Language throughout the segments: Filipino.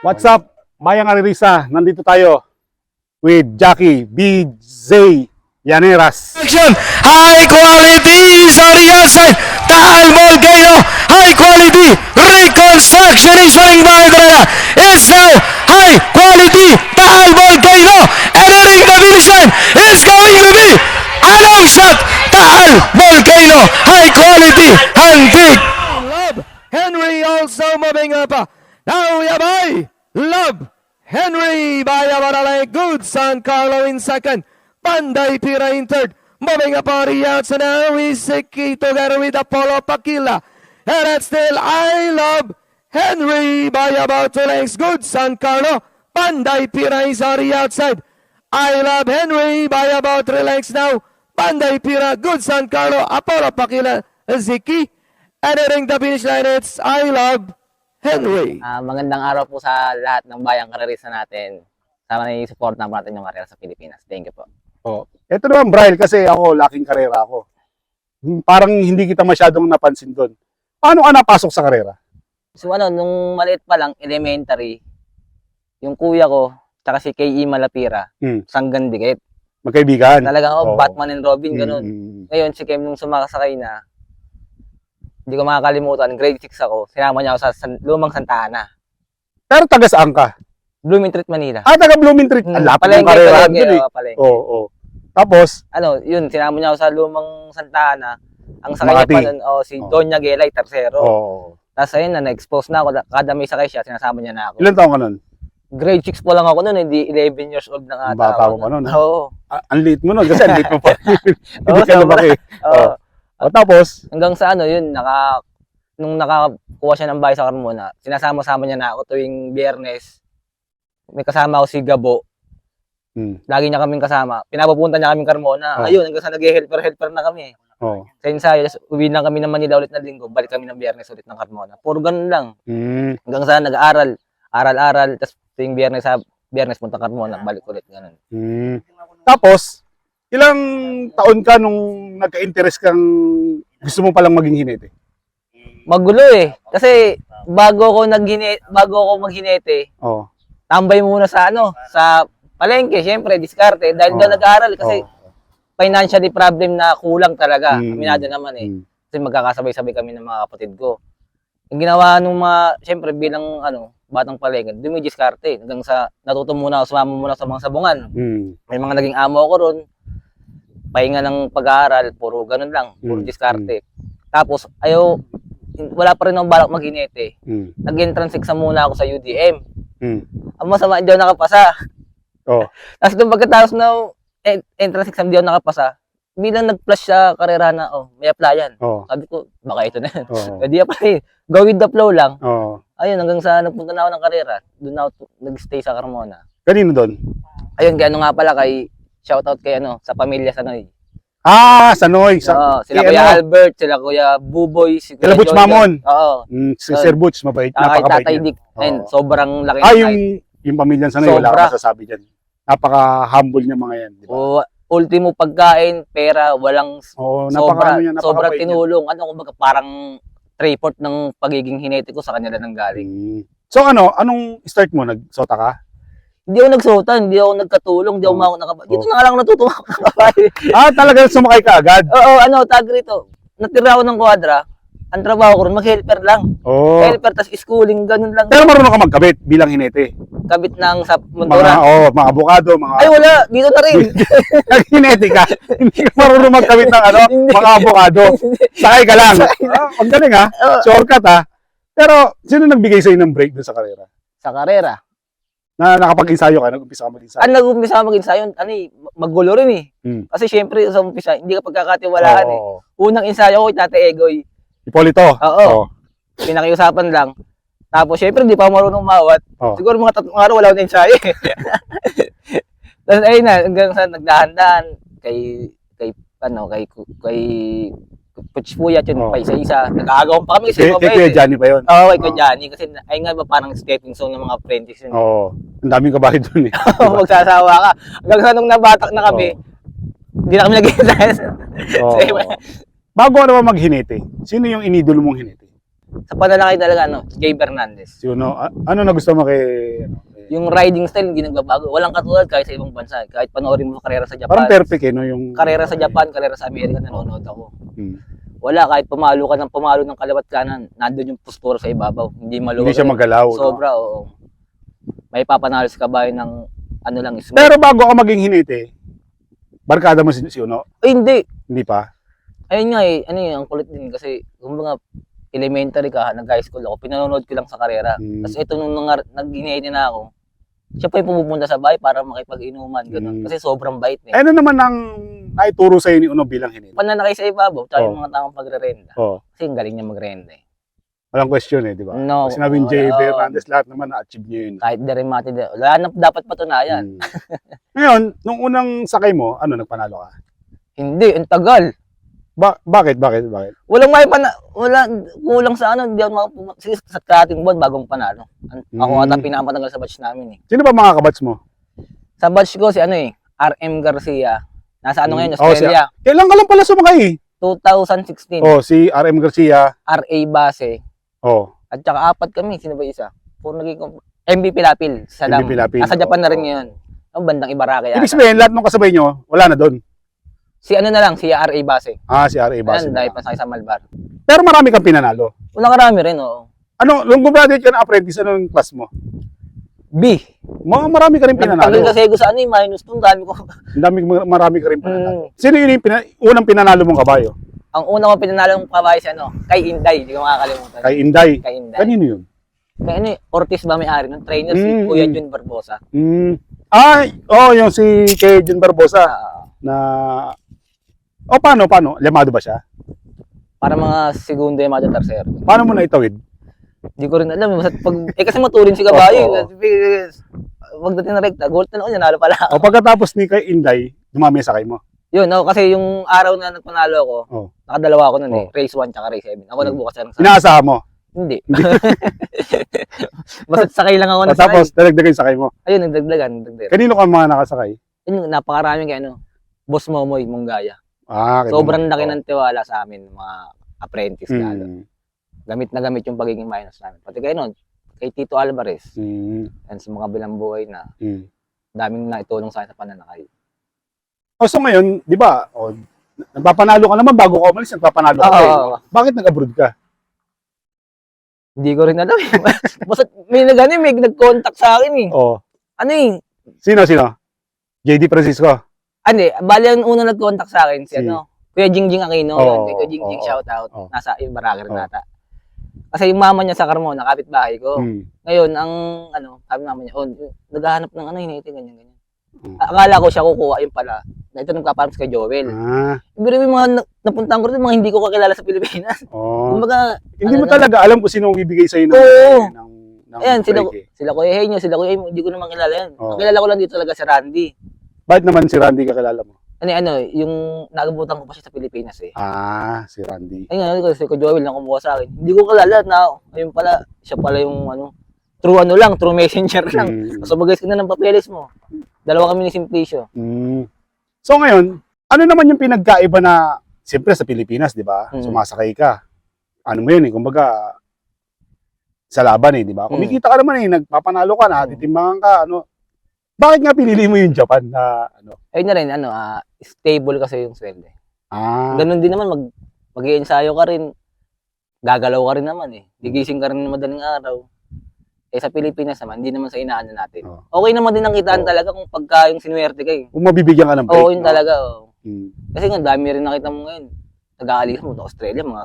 What's up, Bayang Aririsa? Nandito tayo with Jackie BJ Llaneras. Action! High quality Zaria side. Taal Volcano. High quality reconstruction is running by Andrea. Is now high quality Taal Volcano. Entering the finish line is going to be a long shot. Taal Volcano. High quality. Love Henry also moving up. Oh, now Yabay. Love Henry by Abaralay. Good San Carlo in second. Panday Pira in third. Moving up on the outside now is Siki together with Apollo Pakila. And it's still I love Henry by about two lengths. Good San Carlo. Panday Pira is on the outside. I love Henry by about three lengths now. Panday Pira, Good San Carlo, Apollo Pakila, Ziki. Entering the finish line, it's I love Henry. Ah, magandang araw po sa lahat ng bayang karerista natin. Sana i-support naman natin yung karera sa Pilipinas. Thank you po. Oh. Ito naman, Brian, kasi ako, laking karera ako. Hmm, Parang hindi kita masyadong napansin doon. Paano ka napasok sa karera? So ano, nung maliit pa lang, elementary, yung kuya ko, tsaka si K.E. Malapira, Hmm. sanggan dikit. Magkaibigan? Talagang oh, Oo. Batman and Robin, ganun. Mm, Ngayon, si Kem nung sumakasakay na, hindi ko makakalimutan, grade 6 ako, sinama niya ako sa San- lumang Santa Ana, Pero taga saan ka? Blooming Treat, Manila. Ah, taga Blooming Treat. Hmm, Ang lapit ng palengke, karera palengke, doon eh. oo, oo. Tapos, ano, yun, sinama niya ako sa lumang Santa Ana. Ang sakay niya pa nun, oh, si Oo. Doña Gelay, tercero. oo. Tapos ayun na, na-expose na ako. Kada may sakay siya, sinasama niya na ako. Ilan taong ka nun? Grade 6 po lang ako noon, hindi 11 years old na nga. Ang bata mo pa nun, ha? Oo. Ah, ang late mo nun kasi ang late mo pa. hindi Oo, ka lumaki. Oo. O tapos, Hanggang sa ano, yun, naka, nung nakakuha siya ng bahay sa Carmona, sinasama-sama niya na ako tuwing biyernes. May kasama ako si Gabo. hmm, Lagi niya kaming kasama. Pinapapunta niya kaming Carmona. Oh. Ayun, hanggang sa nag-helper-helper na kami. oh. Sa ensayo, uwi na kami ng Manila ulit na linggo, balik kami ng biyernes ulit ng Carmona. Puro ganun lang. Hmm. Hanggang sa nag-aaral, aral-aral, tapos tuwing biyernes sa biyernes punta Carmona, balik ulit ganun. Hmm. Tapos, ilang taon ka nung nagka-interest kang gusto mo palang maging hinete? Magulo eh. Kasi bago ako naghine bago ako maghinete, Oh. tambay muna sa ano, sa palengke, syempre, diskarte. Dahil Oo. doon nag-aaral kasi oh. financially problem na kulang talaga. Mm. Aminado naman eh. Hmm. Kasi magkakasabay-sabay kami ng mga kapatid ko. Yung ginawa nung mga, syempre bilang ano, batang palengke, dumidiskarte. Hanggang sa natuto muna ako, sumama muna sa mga sabungan. Hmm. May mga naging amo ko ron. Pahinga ng pag-aaral, puro ganun lang, puro Mm, diskarte. Tapos, ayaw, wala pa rin akong balak maghinete. Hmm. Nag-entrance exam muna ako sa UDM. Hmm. Ang masama, hindi ako nakapasa. Oh. Tapos nung pagkatapos en- entrance exam, hindi ako nakapasa. Bilang nag-flash sa karera na, oh, may applyan. Oh. Sabi ko, baka ito na. Oh. Hindi apply. Go with the flow lang. Oh. Ayun, hanggang sa nagpunta na ako ng karera, doon na ako nag-stay sa Carmona. Kanino doon? Ayun, kaya ano nga pala kay, shoutout kay ano, sa pamilya sa Noy. Ah, Sanoy. Sa, Oo, sila eh, Kuya ano? Albert, sila Kuya Buboy, si Sila Kuya Butch John John. Mamon. Oo. Mm, si. Sir Butch, mabait. Ah, kay Napakabait Tatay niya. Dick. Ayun, Oo. sobrang laki. Ah, ng yung, yung pamilya Sanoy, wala Sobra. akong masasabi dyan. Napaka-humble niya mga yan. Di ba? O, ultimo pagkain, pera, walang Oo, sobra, napaka, ano niya, sobrang napakabait niya. tinulong. Ano, kumbaga parang report ng pagiging hinete ko sa kanila nang galing. Mm. So ano, anong start mo? Nagsota ka? Hindi ako nagsuota, hindi ako nagkatulong, hindi ako Oo. mawak nakaba. Dito Oo. na lang nakabay. Ah, talaga sumakay ka agad? Oo, ano, tag rito. Natira ako ng kwadra. Ang trabaho ko ron, mag-helper lang. Oo. Helper, tas schooling, ganun lang. Pero marunong ka magkabit bilang hinete. Kabit ng sa Mga, Montura. oh, mga abogado, mga... Ay, wala. Dito na rin. Nag-hinete ka. Hindi ka marunong magkabit ng ano, mga abogado. Sakay ka lang. Ah, ang galing ha. Shortcut ha. Pero, sino nagbigay sa'yo ng break doon sa karera? sa karera. Na nakapag-ensayo ka, nag-umpisa ka mag-ensayo. Ang nag-umpisa mag-ensayo, ano eh, magulo rin eh. Hmm. Kasi syempre sa umpisa, hindi ka pagkakatiwalaan eh. Oo. Unang ensayo ko, Tate Egoy. Ipolito. Oo. Oo. Pinakiusapan lang. Tapos syempre, hindi pa ako marunong mawat. Oo. Siguro mga tatlong araw, wala akong ensayo eh. Tapos ayun na, hanggang sa nagdahan-dahan kay, kay, ano, kay, kay, Coach Puyat yun, Oo. pa isa-isa. Nag-aagawan pa kami kasi Kay, kay Kuya eh. Johnny pa yun. Oo, kay Kuya. Johnny. Kasi ay nga ba parang stepping stone ng mga apprentice yun. Oo. Ang daming kabahay doon eh. Oo, magsasawa ka. Hanggang sa nung nabatak na kami, hindi na kami nag-ensayo. Oo. Sa iba. Bago ka naman maghinete, sino yung inidolo mong hinete? Sa pananakay talaga, ano, Jay Fernandez. Si Uno, a- ano na gusto mo kay... Ano, Yung riding style, hindi nagbabago. Walang katulad kahit sa ibang bansa. Kahit panoorin mo karera sa parang Japan. perfect eh, no? Yung... Karera sa Japan, karera sa Amerika, nanonood ako. Hmm. Wala, kahit pumalo ka ng pumalo ng kaliwat kanan, nandun yung postura sa ibabaw. Hindi maluwag. Hindi siya magalaw. no? Sobra, oo. May papanalo sa kabayo ng ano lang, smooth. Pero bago ka maging hinete, barkada mo si, si Uno? Ay, hindi. Hindi pa? Ayun nga eh, ano yun, ang kulit din kasi, kumbaga, elementary ka, nag-high school ako, pinanonood ko lang sa karera. Hmm. Tapos ito nung nag-inihiti na ako, siya pa yung pumupunta sa bahay para makipag-inuman, ganun. Mm. Kasi sobrang bait eh. Eh, ano naman ang naituro sa'yo ni Uno bilang hinete? Pananakay sa ibabaw, tsaka yung Oh. mga tamang pagre-renda. Oh, Kasi ang galing niya mag-renda eh. walang question eh, di ba? No. Pag sinabing Jay oo. Fernandez, lahat naman na-achieve niya yun. Kahit derimati, de- wala na dapat patunayan. Hmm. Ngayon, nung unang sakay mo, ano, nagpanalo ka? Hindi, ang tagal. Ba- bakit, bakit, bakit? Walang may pana, wala, kulang sa ano, hindi ako makapuma- Sige, sa karating buwan, bagong panalo. An- Ako Mm. ata pinakamatagal sa batch namin eh. Sino ba mga kabats mo? Sa batch ko, si ano eh, RM Garcia. Nasa ano ngayon, Mm. Oh, si- Australia. Kailan ka lang pala sumakay eh? 2016. Oh, si RM Garcia. RA Base. Oh, At saka apat kami. Sino ba isa? Puro naging kom- MVP Lapil. Sa Dam. MVP Lapil, Nasa Japan na rin oo. ngayon. Ang bandang Ibaraki. ibig yata. sabihin, lahat ng kasabay nyo, wala na doon. Si ano na lang, si RA Base. Ah, si RA Base. Ayan, dahil pa sa Malbar. Pero marami kang pinanalo. Wala karami rin, oo. Ano, nung gumraduate ka ng apprentice, anong class mo? B. Mga marami ka rin pinanalo. kasi ko sa ano eh, minus 2. Dami ko. Dami, marami ka rin pinanalo. Mm. Sino yun yung pina- unang pinanalo mong kabayo? Ang una ko pinanalo ng kabayo si ano, kay Inday. Hindi ko makakalimutan. Kay Inday. Kay Inday. Kanino yun? Kay ano eh, Ortiz ba may-ari ng trainer si Mm, Kuya mm. Jun Barbosa. Mm. Ay, oh, yung si kay Jun Barbosa Ah, na Oh, paano, paano? Lemado ba siya? para mga segundo yung mga tercero. Paano mo na itawid? Hindi ko rin alam. Basta pag, eh kasi matulin si kabayo. Oo. eh. Wag dating na rekta. Gold na ako, nanalo pala ako. O pagkatapos ni kay Inday, dumami sa sakay mo. Yun, no, kasi yung araw na nagpanalo ako, Oh. nakadalawa ako nun eh. Oh. Race 1 tsaka race 7. Ako Hmm. nagbukas ng sa... Inaasahan mo. Hindi. Basta sakay lang ako O, na sakay. tapos, dalagdagan yung sakay mo. Ayun, nagdagdagan. nagdagdagan. Kanino ka mga nakasakay? Yun, napakaraming kay ano, Boss Momoy Munggaya. Ah, Sobrang laki Oh. ng tiwala sa amin, mga apprentice lalo. Mm. Gamit na gamit yung pagiging minus namin. Pati kay nun, kay Tito Alvarez, Mm. and sa mga bilang buhay na Mm. daming naitulong sa akin sa pananakay. O, so ngayon, di ba, o, nagpapanalo ka naman bago ka umalis, nagpapanalo ka. Oo, eh. Bakit nag-abroad ka? Hindi ko rin alam eh. Basta may nag ano, eh, may nag-contact sa akin eh. O, Ano eh, sino, sino? JD Francisco. Ano eh, bali ang una nag-contact sa akin si, Si- ano, Kuya Jingjing Aquino. Oo, yun, Kuya Jingjing oo, shout out. oo. Nasa Ibaraki rin Oo. nata. Kasi yung mama niya sa Carmona, kapitbahay ko. Mm. Ngayon, ang ano, sabi mama niya, oh, naghahanap ng ano, hiniti, ganyan, ganyan. Mm. Akala ko siya kukuha yung pala. Na ito nagpaparams kay Joel. Ah, Pero yung mga na- napuntahan ko rin, mga hindi ko kakilala sa Pilipinas. oh. Kumbaga, Hindi mo ano na- talaga alam kung sino ang bibigay sa'yo ng, Oo. ng, ng ayan, sila, break, eh. sila Kuya Henyo, sila Kuya Henyo, hindi ko naman kilala yan. Oo. Ang kilala ko lang dito talaga si Randy. Bakit naman si Randy kakilala mo? Ano, ano, yung nagabutan ko pa siya sa Pilipinas eh. Ah, si Randy. Ayun nga, kasi ko Joel na kumuha sa akin. Hindi ko kilala na, ayun pala, siya pala yung ano, true ano lang, true messenger lang. Mm. So bagay ka na ng papeles mo. Dalawa kami ni Simplicio. Mm. So ngayon, ano naman yung pinagkaiba na, siyempre sa Pilipinas, di ba? Mm. Sumasakay ka. Ano mo yun eh, kumbaga, sa laban eh, di ba? Mm. Kumikita ka naman eh, nagpapanalo ka na, titimbangan ka, ano. Bakit nga pinili mo yung Japan na, ano? Ayun na rin, ano, ah, stable kasi yung sweldo. eh. Ah, Ganun din naman, mag, mag-i-ensayo ka rin. Gagalaw ka rin naman eh. Gigising ka rin ng madaling araw. Eh sa Pilipinas naman, hindi naman sa inaano natin. Oo. Okay naman din ang kitaan Oo. talaga kung pagka yung sinuwerte ka eh. kung mabibigyan ka ng break. Oo, yun no? talaga. oo. Mm. Kasi nga, dami rin nakita mo ngayon. Nag-aalis mo sa Australia, mga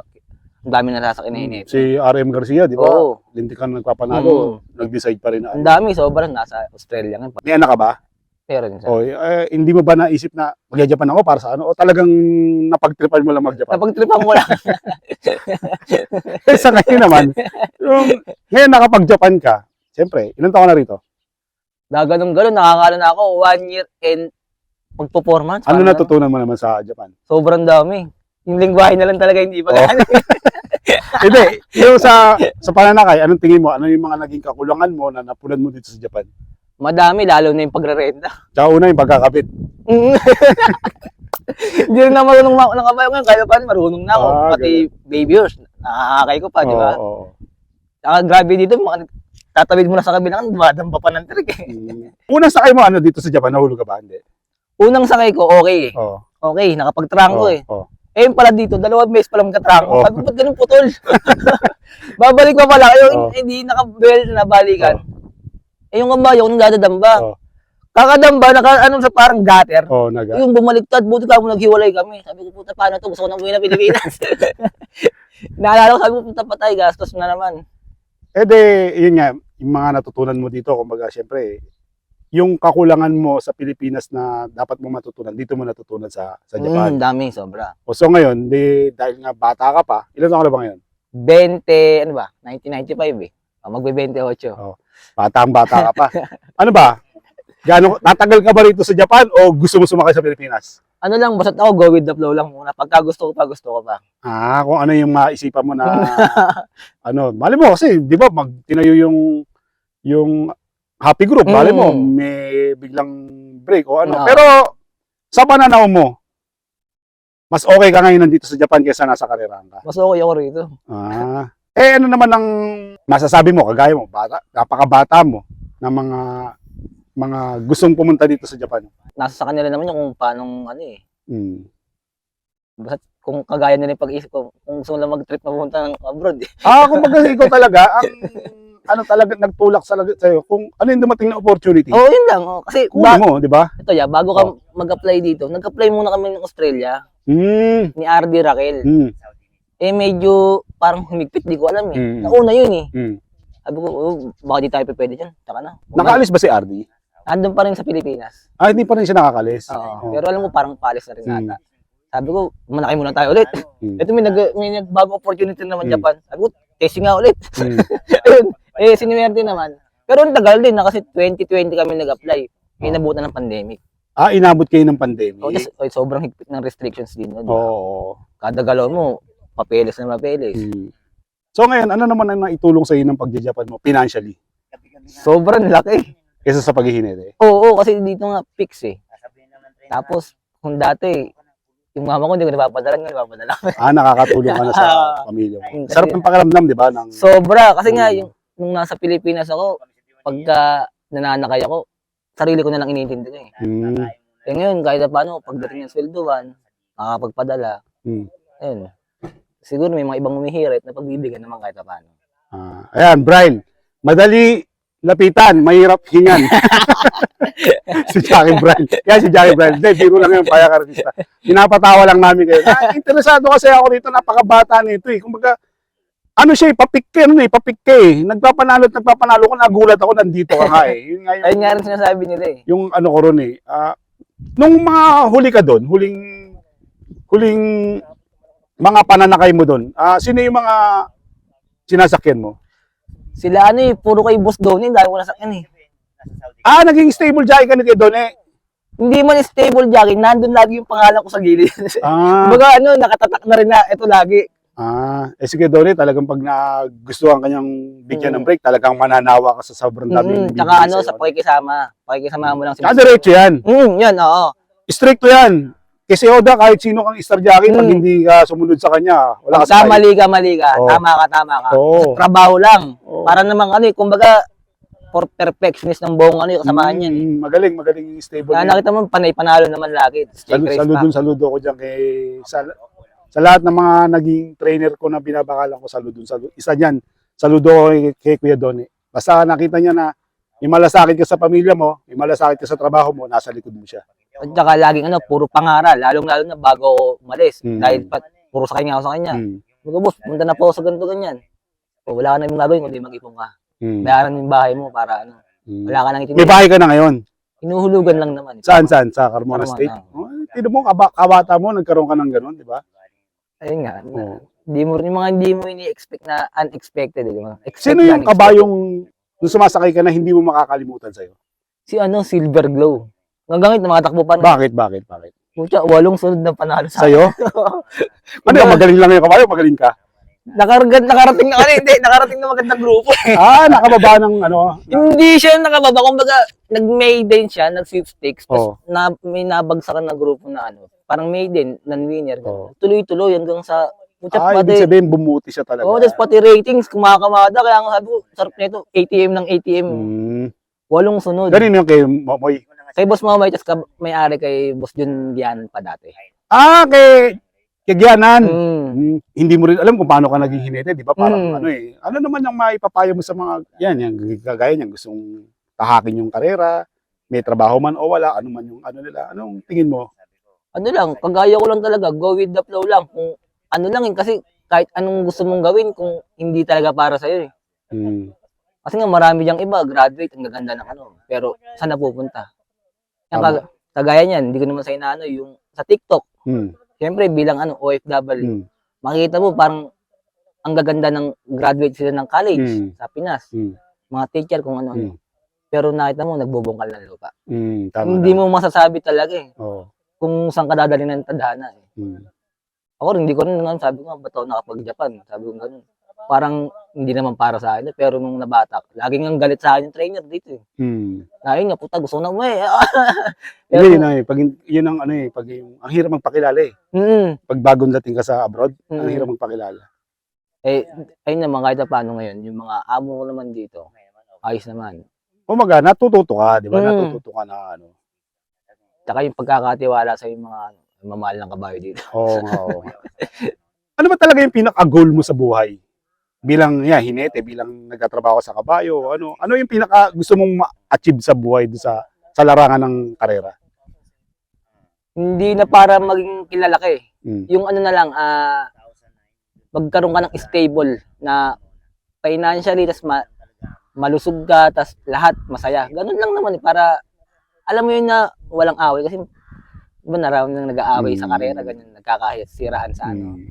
ang dami na sasakyan na hinit. Si RM Garcia, di ba? Oo. Linti ka na nagpapanalo, Mm. nag-decide pa rin na. Ang ano. dami, sobrang nasa Australia ngayon. May anak ka ba? Meron siya. O, eh, hindi mo ba naisip na mag-Japan ako para sa ano? O talagang napagtripan mo lang mag-Japan? Napag-tripan mo lang. Eh, sa ngayon naman, yung, ngayon nakapag-Japan ka, siyempre, ilan taon na rito? Gaganong-ganon, nakakala na ako, one year and magpo-four months. Ano natutunan mo naman sa Japan? Sobrang dami. Yung lingwahe na lang talaga hindi pa Oo. Hindi, yung sa sa pananakay, anong tingin mo? Ano yung mga naging kakulangan mo na napunan mo dito sa Japan? Madami, lalo na yung pagrerenta. Tsaka una yung pagkakabit. Hindi rin na marunong ma- nakabayo ngayon. Kaya pa marunong na ako. Ah, Pati baby horse. Nakakakay ko pa, di ba? Oo, oo. Saka grabe dito, mga, tatawid mo na sa kabilang, dumadamba pa ng trick eh. Mm. Unang sakay mo ano dito sa Japan, nahulog ka ba? Hindi. Unang sakay ko, okay eh. Oo. Okay, nakapag-trangko Oo, eh. oo. Eh, yung pala dito, dalawang beses pala magka-trangko. Oo. Sabi ko, ba't ganun putol? Babalik pa pala. Yung Oo. hindi nakabel na balikan. Eh, yung kabayo, kung dadadamba. Oo. Kakadamba, naka, ano sa parang gutter. Oo, naga. Yung bumaliktad, buti ka mo naghiwalay kami. Sabi ko, puta, paano to? Gusto ko nang uwi na Pilipinas. Naalala ko, sabi ko, puta patay, gastos na naman. Eh de, yun nga, yung mga natutunan mo dito, kumbaga, syempre, yung kakulangan mo sa Pilipinas na dapat mo matutunan, dito mo natutunan sa sa Japan. Mm, dami, sobra. O so ngayon, di, dahil nga bata ka pa, ilan taon ka na ba ngayon? 20, ano ba? 1995 eh. Oh, magbe-28. Batang bata ka pa. ano ba? Gaano, tatagal ka ba rito sa Japan o gusto mo sumakay sa Pilipinas? Ano lang, basta ako go with the flow lang muna. Pagka gusto ko pa, gusto ko pa. Ah, kung ano yung maisipan mo na, ano, mali mo kasi, di ba, mag, tinayo yung, yung happy group, mali mo, Mm. may biglang break o ano. Oo. Pero, sa pananaw mo, mas okay ka ngayon nandito sa Japan kaysa nasa karerahan ka. Mas okay ako rito. Ah. Eh, ano naman ang masasabi mo, kagaya mo, bata, napakabata mo, ng mga, mga gustong pumunta dito sa Japan. Nasa sa kanila naman yung kung paano, ano eh. Hmm. Basta kung kagaya nila yung pag-isip ko, kung gusto mag-trip na pumunta ng abroad eh. Ah, kumbaga ikaw talaga, ang, ano talaga, nagtulak sa sa'yo, kung ano yung dumating na opportunity, Oo, yun lang. Oh. Kasi, kunin mo, di ba? ito ya, bago ka Oh. mag-apply dito, nag-apply muna kami ng Australia, Hmm. ni RD Raquel. Hmm. Eh, medyo parang humigpit, di ko alam eh. Mm. Nauna yun eh. Hmm. Sabi ko, oh, baka di tayo pwede dyan. Tsaka na. Nakaalis ba si RD? Andun pa rin sa Pilipinas. Ah, hindi pa rin siya nakakalis. Oo. Oh. Pero alam mo, parang palis na rin Hmm. ata. Sabi ko, malaki muna tayo ulit. Hmm. Ito may, nag, may nagbago opportunity naman Hmm. Japan. Sabi ko, testing nga ulit. Hmm. Ayun. Eh, sinuwerte naman. Pero ang tagal din na kasi 2020 kami nag-apply. May Oh. nabutan ng pandemic. Ah, inabot kayo ng pandemic. So, just, oh, sobrang higpit ng restrictions din. Oo. Oh. Kada galaw mo, papeles na papeles. Hmm. So ngayon, ano naman ang naitulong sa iyo ng pagja-Japan mo financially Sobrang laki. kaysa sa paghihinete? Oo, oo, kasi dito nga fix eh. Tapos, kung dati, yung mama ko hindi ko napapadala, ngayon napapadala. Ah, nakakatulong ka na sa pamilya mo. Sarap ng pakiramdam, di ba? Ng, Sobra. Kasi nga, Mm. yung, nung nasa Pilipinas ako, pagka nananakay ako, sarili ko na lang iniintindi ko eh. Hmm. Eh ngayon, kahit na paano, pagdating ng sweldoan, makakapagpadala, Hmm. ayun. Siguro may mga ibang umihirit na pagbibigyan naman kahit na paano. Ah, ayan, Brian. Madali lapitan, mahirap hingan. si Jackie Brian. Yan si Jackie Brian. Hindi, biro lang yung payak artista. Pinapatawa lang namin kayo. Ah, interesado kasi ako rito, napakabata nito eh. Kumbaga, ano siya eh, papik ano eh, papik eh. Nagpapanalo at nagpapanalo ko, nagulat ako, nandito ka nga eh. Yun nga yung, Ayun nga rin sinasabi nila eh. yung ano ko ron eh. Ah, nung mga huli ka doon, huling, huling mga pananakay mo doon, ah, sino yung mga sinasakyan mo? Sila ano eh, puro kay Boss Donnie, dahil wala sa akin eh. Ah, naging stable jockey ka ni kay Don eh. Hindi man stable jockey, nandun lagi yung pangalan ko sa gilid. Ah, Kumbaga ano, nakatatak na rin na ito lagi. Ah, eh sige Donnie, talagang pag nagustuhan kanyang bigyan ng break, talagang mananawa ka sa sobrang dami. Mm, tsaka ano, sa pakikisama. Pakikisama mo lang si Tsaka diretso yan. Mm, yan, oo. Stricto yan. Kasi Oda, kahit sino kang star jockey, pag Mm. hindi ka sumunod sa kanya, wala ka sa mali ka, mali ka. Oo. Tama ka, tama ka. Oo. Trabaho lang. Oo. Para namang ano eh, kumbaga, for perfectionist ng buong ano yung kasamahan niyan. eh. Mm, magaling, magaling yung stable. Kaya niya. nakita mo, panay-panalo naman lagi. Straight Salu- race saludon, pa. saludo ko dyan kay, sa, sa lahat ng mga naging trainer ko na binabakalan ko, saludon, saludo. Isa dyan, saludo ko kay, kay Kuya Donnie. Basta nakita niya na may malasakit ka sa pamilya mo, may malasakit ka sa trabaho mo, nasa likod mo siya. At saka laging ano, puro pangaral. Lalong-lalo na bago ako umalis. Mm. Dahil pa, puro sakay nga ako sa kanya. Mm. Mga boss, punta na po sa ganito ganyan. O, wala ka na yung gagawin kundi mag-ipon ka. Mm. Bayaran yung bahay mo para ano. Mm. Wala ka nang May itinigil. bahay ka na ngayon. Inuhulugan lang naman. Saan, saan? Sa Carmona Carmona. State? Oh, tino mo, kaba, kabata mo, nagkaroon ka ng ganun, di ba? Ayun nga. Oh. Di mo, yung mga hindi mo ini-expect na unexpected. Di ba? Expect Sino na yung unexpected. kabayong nung sumasakay ka na hindi mo makakalimutan sa'yo? Si ano, Silver Glow. Hanggang ngayon, tumatakbo pa. Bakit, bakit, bakit? Pucha, walong sunod na panalo sa Sa'yo? Ano magaling lang yung kabayo, magaling ka? Nakarating, nakarating na, ano, hindi, nakarating na magandang grupo. ah, nakababa ng ano, hindi siya nakababa. Kumbaga, nag-maiden siya, nag-sweepstakes. Oo. Tapos na, may nabagsakan na grupo na ano, parang maiden, non-winner. Oo. Tuloy-tuloy hanggang sa, putya Ah, ibig pati, sabihin, bumuti siya talaga. oh, tapos pati ratings, kumakamada, kaya nga sabi ko, sarap nito, ATM ng ATM, Hmm. walong sunod. Ganun yung kay Momoy. Kay Boss Mamay, tapos may-ari kay Boss Jun Gian pa dati. Ah, kay Kagyanan. Mm. Hmm, hindi mo rin alam kung paano ka naging hinete, di ba? Parang Mm. ano eh. Ano naman ang maipapayo mo sa mga, yan, yung kagaya niyan, gustong tahakin yung karera, may trabaho man o wala, ano man yung ano nila. Anong tingin mo? Ano lang, kagaya ko lang talaga, go with the flow lang. Kung ano lang yun, kasi kahit anong gusto mong gawin, kung hindi talaga para sa'yo eh. Hmm. Kasi nga marami diyang iba, graduate, ang gaganda ng ano. Pero saan napupunta? Yung Tama. kag- kagaya niyan, hindi ko naman sa inaano, yung sa TikTok, Hmm. Siyempre, bilang ano, OFW, Hmm. makikita mo parang ang gaganda ng graduate sila ng college Mm. sa Pinas. Hmm. Mga teacher kung ano-ano. Mm. Pero nakita mo, nagbubungkal ng lupa. Hmm. Tama. Hindi tama. mo masasabi talaga eh, Oo. Kung saan ka dadalhin ng tadhana eh. Hmm. Ako rin, hindi ko rin naman sabi ko nga, ba't ako nakapag-Japan? Sabi ko ganun. Parang hindi naman para sa akin. eh. Pero nung nabata, laging ang galit sa akin yung trainer dito eh. Hmm. Lagi nga, puta, gusto ko na umuwi. Hindi, Pero, yun, ang- pag, yun ang ano eh, pag yung, ang hirap magpakilala eh. mm, Pag bagong dating ka sa abroad, ang Mm. hirap magpakilala. eh, ayun naman, kahit na paano ngayon, yung mga amo ko naman dito, ayos naman. Umaga, natututo ka, di ba? Mm. Natututo ka na ano. Tsaka yung pagkakatiwala sa yung mga mamahal ng kabayo dito. Oo oo ano ba talaga yung pinaka-goal mo sa buhay? Bilang, yeah, hinete, bilang nagtatrabaho sa kabayo, ano ano yung pinaka gusto mong ma-achieve sa buhay sa sa larangan ng karera? Hindi na para maging kilala ka eh. Mm. Yung ano na lang, ah, magkaroon ka ng stable na financially, tas ma- malusog ka, tas lahat masaya. Ganun lang naman eh, para alam mo yun na walang away. Kasi di ba naroon nang nag-aaway sa Mm. karera, ganyan, nagkakasiraan sa ano. Mm.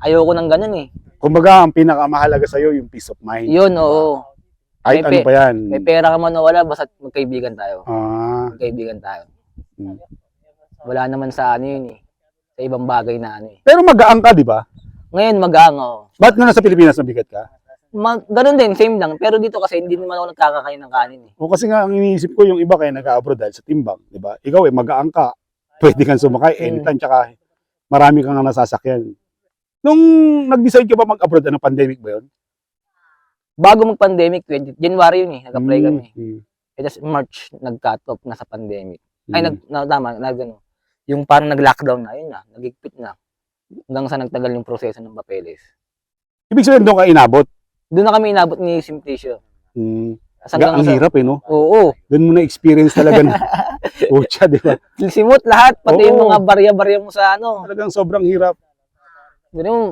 Ayoko ng ganun eh. Kumbaga, ang pinakamahalaga sa iyo yung peace of mind. Yun, oo. Kahit ano pa yan. May pera ka man o wala, basta magkaibigan tayo. Ah, Magkaibigan tayo. mm. Wala naman sa ano yun eh. Sa ibang bagay na ano eh. Pero magaang ka, di ba? Ngayon mag-aang ako. Ba't nga nasa Pilipinas mabigat ka? Ma- ganun din, same lang. Pero dito kasi hindi naman ako nagkakakain ng kanin eh. O kasi nga, ang iniisip ko yung iba kaya nag-abroad dahil sa timbang, di ba? Ikaw eh, magaang ka. Pwede kang sumakay Mm. anytime, tsaka marami kang nasasakyan. Nung nag-decide ka ba mag-abroad, ano pandemic ba yun? Bago mag-pandemic, 20, January yun eh, nag-apply Mm, kami. mm, Eh, tas March, nag-cut off na sa pandemic. Ay, nag, na, tama, nag, ano, yung parang nag-lockdown na, yun na, nagigpit na. Hanggang sa nagtagal yung proseso ng papeles. Ibig sabihin doon ka inabot. Doon na kami inabot ni Simplicio. Mm. Tas Ga, ang sa, hirap eh, no? Oo, Doon mo na-experience talaga na, Pucha, di ba? simot lahat, pati yung Oo. mga barya-barya mo sa ano. Talagang sobrang hirap. Doon yung,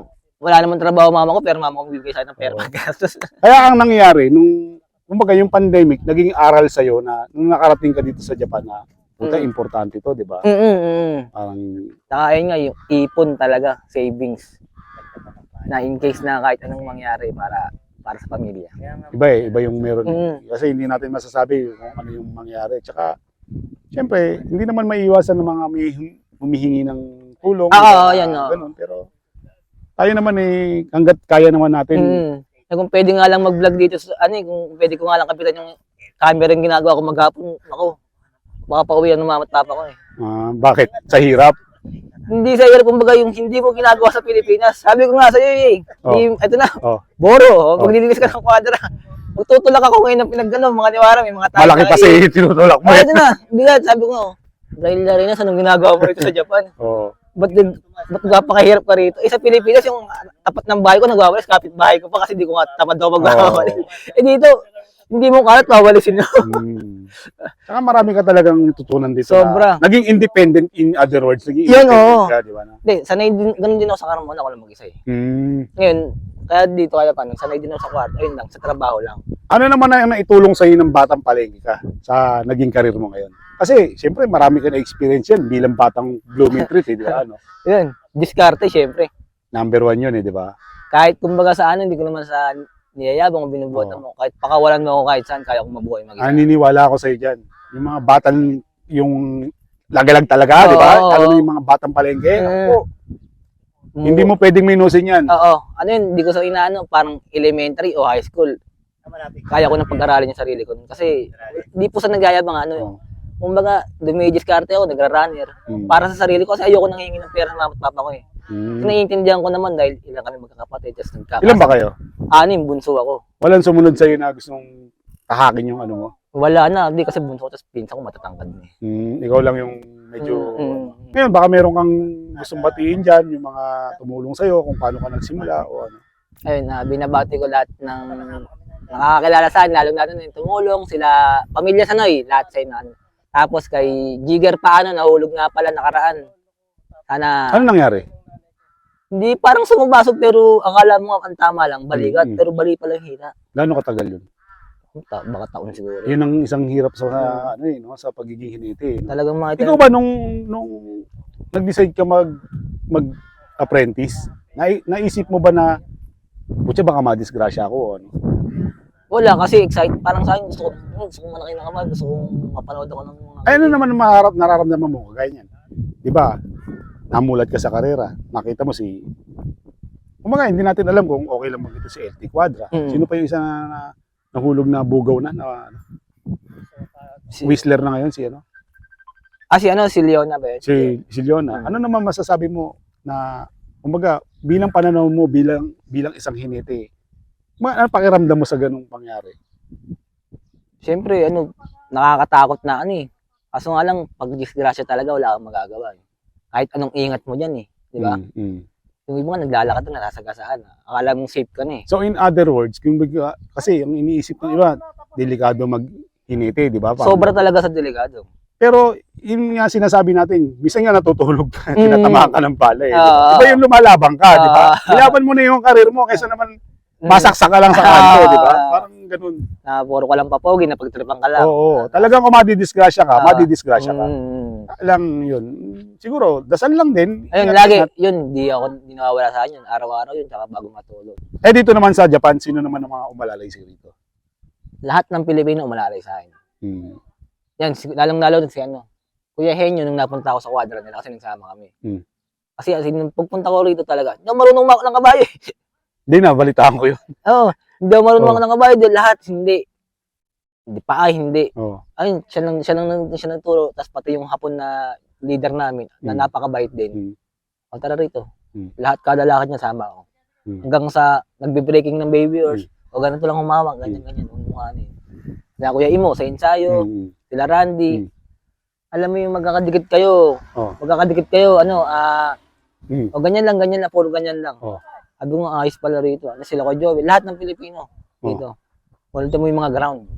wala naman trabaho mama ko, pero mama ko bibigay sa akin ng pera Oo. paggastos. Kaya ang nangyayari, nung, kumbaga yung pandemic, naging aral sa'yo na, nung nakarating ka dito sa Japan na, puta, Mm. importante to, di ba? Mm, mm, mm. Parang, Saka nga, yung ipon talaga, savings. Na in case na kahit anong mangyari para para sa pamilya. iba eh, iba yung meron. Mm. Kasi hindi natin masasabi kung ano yung mangyari. Tsaka, syempre, hindi naman maiiwasan ng mga may humihingi ng tulong. Ah, oo, mga yan, oo. Ganun, pero, tayo naman eh, hanggat kaya naman natin, Mm. Eh, kung pwede nga lang mag-vlog dito, sa, ano eh, kung pwede ko nga lang kapitan yung camera yung ginagawa ko maghapon, ako, baka pauwi ang mama at papa ko eh. ah, bakit? Sa hirap? Hindi sa hirap, kumbaga yung hindi mo ginagawa sa Pilipinas. Sabi ko nga sa iyo eh, Oh. ito na, Oh. boro, oh, Oh. maglilinis ka ng kwadra. Magtutulak ako ngayon ng pinagano, mga niwara, may mga tayo. Malaki pa si tinutulak mo. Oh, eh. ito na, bigat, sabi ko oh, Dahil Larinas, anong ginagawa mo rito sa Japan? Oo. ba't, nag- ba't napakahirap ka rito? Eh, sa Pilipinas, yung tapat ng bahay ko, nagwawalis, kapit bahay ko pa kasi di ko nga tamad daw magwawalis. eh, dito, hindi mo kalat, wawalisin mo. Mm. Tsaka marami ka talagang tutunan dito. Sobra. Na, naging independent in other words. Naging Yan, oo. ka, di ba? Na? Hindi, sanay din, ganun din ako sa Karamon, ako lang mag-isa eh. Mm. Ngayon, kaya dito kaya pa, sanay din ako sa kwarto, ayun lang, sa trabaho lang. Ano naman ang naitulong sa'yo ng batang palengke ka sa naging karir mo ngayon? Kasi, siyempre, marami ka na experience yan bilang batang blooming treat, eh, di ba? Ano? Yun, diskarte, syempre. Number one yun, eh, di ba? Kahit kumbaga sa ano, hindi ko naman sa niyayabang o binubuhat Oo. mo. Kahit pakawalan mo ako kahit saan, kaya ko mabuhay mag-isa. Naniniwala ako sa'yo dyan. Yung mga batang, yung lagalag talaga, di ba? Oo, Lalo na yung mga batang palengke. Mm. Ako, hindi mo pwedeng minusin yan. Oo. Ano yun, hindi ko sa inaano, parang elementary o high school. Kaya ko na pag-aralin yung sarili ko. Kasi, di po sa nagyayabang, ano, Oo. kumbaga, dumidiskarte ako, nagra-runner. Mm. Para sa sarili ko, kasi ayoko nang hingi ng pera ng mama at papa ko eh. Mm. Naiintindihan ko naman dahil ilan kami magkakapatid, just nagkakasama. Ilan ba kayo? Anim, bunso ako. Walang sumunod sa'yo na gustong tahakin yung ano mo? Wala na, hindi kasi bunso ko, tapos pinsan ko matatangkad na eh. Mm, ikaw lang yung medyo... Mm, mm. Ngayon, baka meron kang gustong batiin dyan, yung mga tumulong sa'yo, kung paano ka nagsimula o ano. ayun na binabati ko lahat ng nakakakilala sa akin, lalo natin yung tumulong, sila, pamilya sa Noy, lahat sa inyo. Tapos kay Jigger paano, nahulog nga pala nakaraan. Sana, Ano nangyari? Hindi parang sumubasok pero akala mo ang tama lang, balikat, Mm, mm. pero bali pala yung hita. Gaano katagal yun? Ta- baka taon siguro. Yun ang isang hirap sa ano eh, no, sa pagiging hiniti. No? Talagang mga Ikaw ba nung nung nag-decide ka mag mag-apprentice, nai, naisip mo ba na Putya baka madisgrasya ako o ano? Wala kasi excited, parang sa akin gusto ko, hmm, gusto ko malaki na kamay, gusto kong mapanood ako ng mga... Ay, ano naman maharap, nararamdaman mo kagaya niyan? Di ba? Namulat ka sa karera, nakita mo si... Kumaga, hindi natin alam kung okay lang magkita si LT Quadra. Mm. Sino pa yung isa na, na nahulog na bugaw na, na, si, Whistler na ngayon, si ano? ah, si ano, si Leona ba yun? Si, si Leona. Mm. Ano naman masasabi mo na, kumbaga, bilang pananaw mo, bilang, bilang isang hinete, ma, ano pakiramdam mo sa ganung pangyari? Siyempre, ano, nakakatakot na ano eh. Kaso nga lang, pag disgrasya talaga, wala kang magagawa eh. Kahit anong ingat mo dyan eh. Di ba? Mm, mm. Yung iba nga naglalakad na nasagasaan. Akala mong safe ka na eh. So in other words, kung bigla, kasi yung iniisip ng iba, delikado mag hinete, di ba? Sobra talaga sa delikado. Pero yun nga sinasabi natin, bisa nga natutulog ka, Mm. tinatamaan ka ng pala eh. di ba? Ah. Iba yung lumalabang ka, di ba? Ah. Ilaban mo na yung karir mo kaysa naman Mm. masaksak ka lang sa kanto, di ba? Ah. Parang ganun. Na puro ka lang papogi, na pagtripan ka lang. Oo, talagang kung madidisgrasya ka, Ah. madidisgrasya ka. Mm. Lang yun. Siguro, dasal lang din. Ayun, Ingat- lagi, ingat. yun, di ako, di nawawala sa akin yun. Araw-araw yun, tsaka bago matulog. Eh dito naman sa Japan, sino naman ang mga umalalay sa rito? Lahat ng Pilipino umalalay sa akin. Hmm. Yan, si- lalong-lalo si ano, Kuya Henyo nung napunta ako sa kwadra nila kasi nagsama kami. Hmm. Kasi as in, nung pagpunta ko rito talaga, hindi ako marunong umakot ng kabayo. Hindi na, balitaan ko yun. Oo, hindi ako marunong Oh. umakot ng kabayo. Lahat, hindi. Hindi pa ay, hindi. Oh. Ayun, siya lang, siya nang- siya nagturo. Tapos pati yung hapon na leader namin, na Hmm. napakabait din. Hmm. O tara rito. Hmm. Lahat, kada lakad niya sama ako. Hmm. Hanggang sa nagbe-breaking ng baby or o ganito lang humawak, ganyan, ganyan, umuhanin. Kaya Kuya Imo, sa ensayo, Hmm. sila Randy. Hmm. Alam mo yung magkakadikit kayo. Oh. Magkakadikit kayo, ano, ah, Hmm. o ganyan lang, ganyan lang, puro ganyan lang. Oh. Sabi nga, ayos pala rito. Ano sila ko, Joey. Lahat ng Pilipino dito. Walito mo yung mga ground.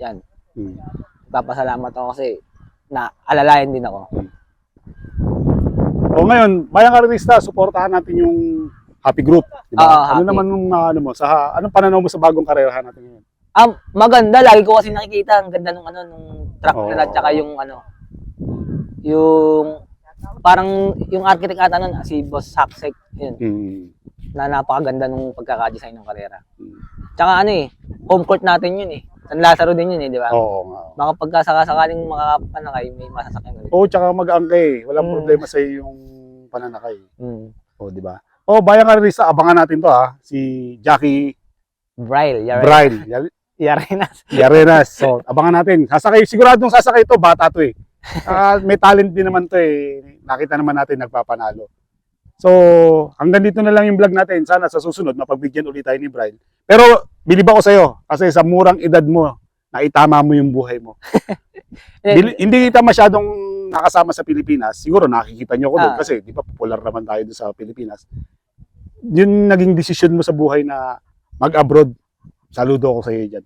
Yan. Hmm. Papasalamat ako kasi na alalayan din ako. O ngayon, Bayang Karista, suportahan natin yung Happy Group. Di ba? Oo, ano Happy. naman yung ano mo, sa, anong pananaw mo sa bagong karerahan natin ngayon? Um, maganda. Lagi ko kasi nakikita. Ang ganda nung ano, nung truck Oo. nila. Tsaka yung ano, yung parang yung architect ata nun, si Boss Saksek, yun, Hmm. na napakaganda nung pagkakadesign ng karera. Hmm. Tsaka ano eh, home court natin yun eh. San Lazaro din yun eh, di ba? Oo nga. Baka pagka sakaling makapanakay, may masasakyan ulit. Oo, tsaka mag-angke. Walang Hmm. problema sa yung pananakay. Mm. O, di ba? O, Bayang Karista, abangan natin to ha. Si Jackie Braille, yare, Bryle. Yal- Yarenas. Yarenas. So, abangan natin. Sasakay, siguradong sasakay to, bata to eh. Ah, may talent din naman to eh. Nakita naman natin nagpapanalo. So, hanggang dito na lang yung vlog natin. Sana sa susunod, mapagbigyan ulit tayo ni Brian. Pero, bilib ako sa'yo. Kasi sa murang edad mo, naitama mo yung buhay mo. Dili- hindi kita masyadong nakasama sa Pilipinas. Siguro nakikita nyo ako doon Ah. kasi di ba popular naman tayo doon sa Pilipinas. Yun naging desisyon mo sa buhay na mag-abroad. Saludo ako sa iyo dyan.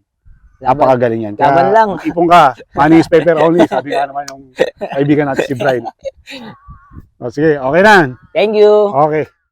Laban, Napakagaling yan. laban lang. Ipong ka. Money is paper only. Sabi nga naman yung kaibigan natin si Brian. O, sige, okay na. Thank you. Okay.